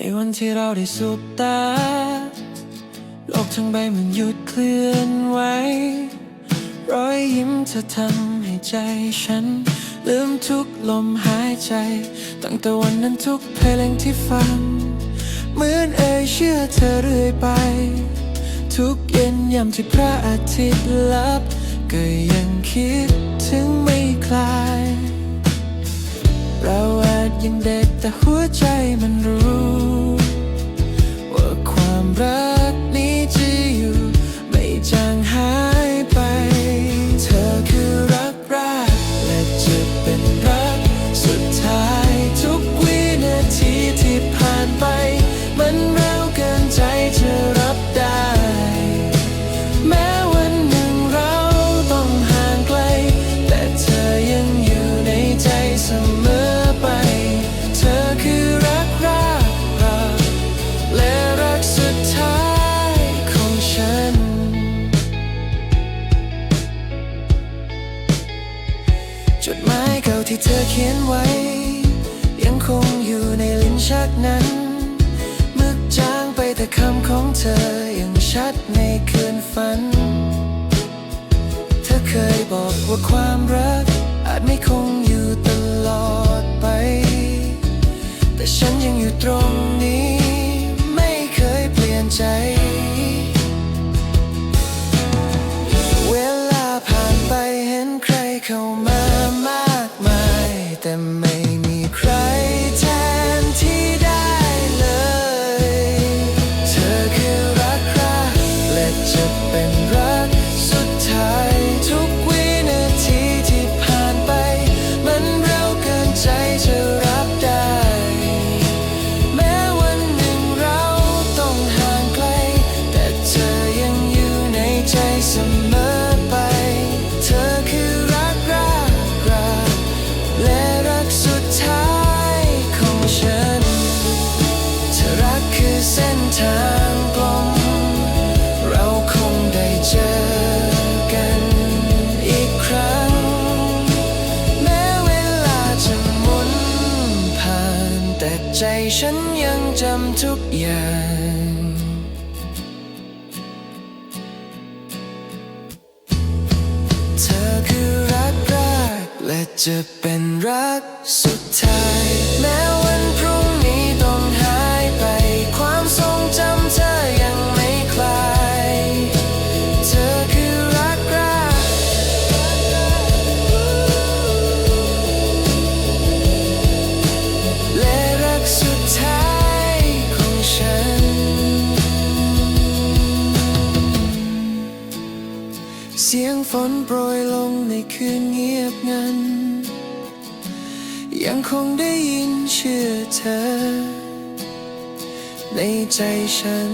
ในวันที่เราได้สบตา โลกทั้งใบมันหยุดเคลื่อนไหวรอยยิ้มเธอทำให้ใจฉัน ลืมทุกลมหายใจ ตั้งแต่วันนั้นทุกเพลงที่ฟัง เหมือนเอ่ยเชื่อเธอเรื่อยไป ทุกเย็นยามที่พระอาทิตย์ลับ ก็ยังคิดถึงไม่คลาย เราอาจยังเด็ก แต่หัวใจมันรู้ จดหมายเก่าที่เธอเขียนไว้ ยังคงอยู่ในลิ้นชักนั้น มึกจางไปแต่คำของเธอยังชัดในคืนฝัน เธอเคยบอกว่าความรัก อาจไม่คงอยู่ตลอด เสมอไป เธอคือรักรักรักและรักสุดท้ายของฉัน เธอรักคือเส้นทางกลมเราคงได้เจอกันอีกครั้ง แม้เวลาจะหมุนผ่าน แต่ใจฉันยังจำทุกอย่าง จะเป็นรักสุดท้าย แม้วันพรุ่งนี้ต้องหายไป ความทรงจำเธอยังไม่คลาย เธอคือรักรักและรักสุดท้ายของฉัน เสียงฝนโปรยลงในคืนเงียบงัน ยังคงได้ยินชื่อเธอ ในใจฉัน